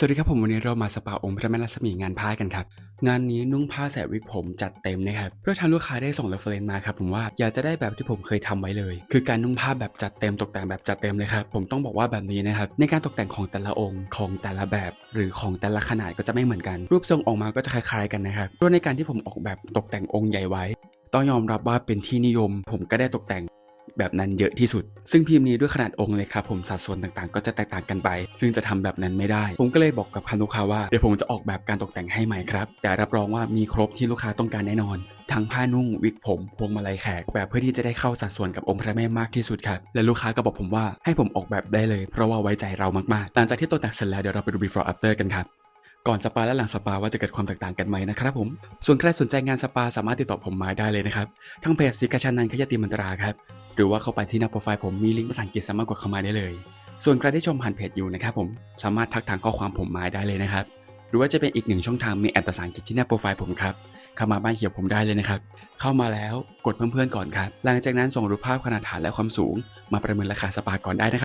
สวัสดีครับผมวันนี้เรามาสปาองค์พระแม่รัศมีงานผ้ากันครับ งานนี้นุ่งผ้าแสกวิกผมจัดเต็มนะครับเพราะทางลูกค้าได้ส่งเรฟเฟรนมาครับผมว่าอยากจะได้แบบที่ผมเคยทำไว้เลย คือการนุ่งผ้าแบบจัดเต็มตกแต่งแบบจัดเต็มเลยครับผมต้องบอกว่าแบบนี้นะครับในการตกแต่งของแต่ละองค์ของแต่ละแบบ หรือของแต่ละขนาดก็จะไม่เหมือนกัน รูปทรงออกมาก็จะคล้ายๆกันนะครับโดยในการที่ผมออกแบบตกแต่งองค์ใหญ่ไว้ ต้องยอมรับว่าเป็นที่นิยม ผมก็ได้ตกแต่ง แบบนั้นเยอะที่สุด ซึ่งพิมพ์นี้ด้วยขนาดองค์เลยครับผมสัดส่วนต่างๆ ก็จะแตกต่างกันไป ซึ่งจะทำแบบนั้นไม่ได้ ผมก็เลยบอกกับคันลูกค้าว่าเดี๋ยวผมจะออกแบบการตกแต่งให้ใหม่ครับ แต่รับรองว่ามีครบที่ลูกค้าต้องการแน่นอนทั้งผ้านุ่งวิกผมพวงมาลัยแขกออกแบบเพื่อที่จะได้เข้าสัดส่วนกับองค์พระแม่มากที่สุดครับและลูกค้าก็บอกผมว่าให้ผมออกแบบได้เลยเพราะว่าไว้ใจเรามากๆ หลังจากที่ตกแต่งเสร็จแล้วเดี๋ยวเราไปดู before after กันครับ ก่อนสปาและหลังสปาว่าจะเกิดความแตกต่างกันไหมนะครับผม ส่วนใครสนใจงานสปาสามารถติดต่อผมมาได้เลยนะครับ ทั้งเพจสิกาชันนันขยติมันตราครับ หรือว่าเข้าไปที่หน้าโปรไฟล์ผมมีลิงก์ภาษาอังกฤษสามารถกดเข้ามาได้เลย ส่วนใครที่ชมผ่านเพจอยู่นะครับผม สามารถทักทางข้อความผมมาได้เลยนะครับ หรือว่าจะเป็นอีกหนึ่งช่องทางมีแอดภาษาอังกฤษที่หน้าโปรไฟล์ผมครับ เข้ามาบ้านเขียวผมได้เลยนะครับ เข้ามาแล้วกดเพื่อนๆก่อนครับ หลังจากนั้นส่งรูปภาพขนาดฐานและความสูง มาประเมินราคาสปาก่อนได้นะครับ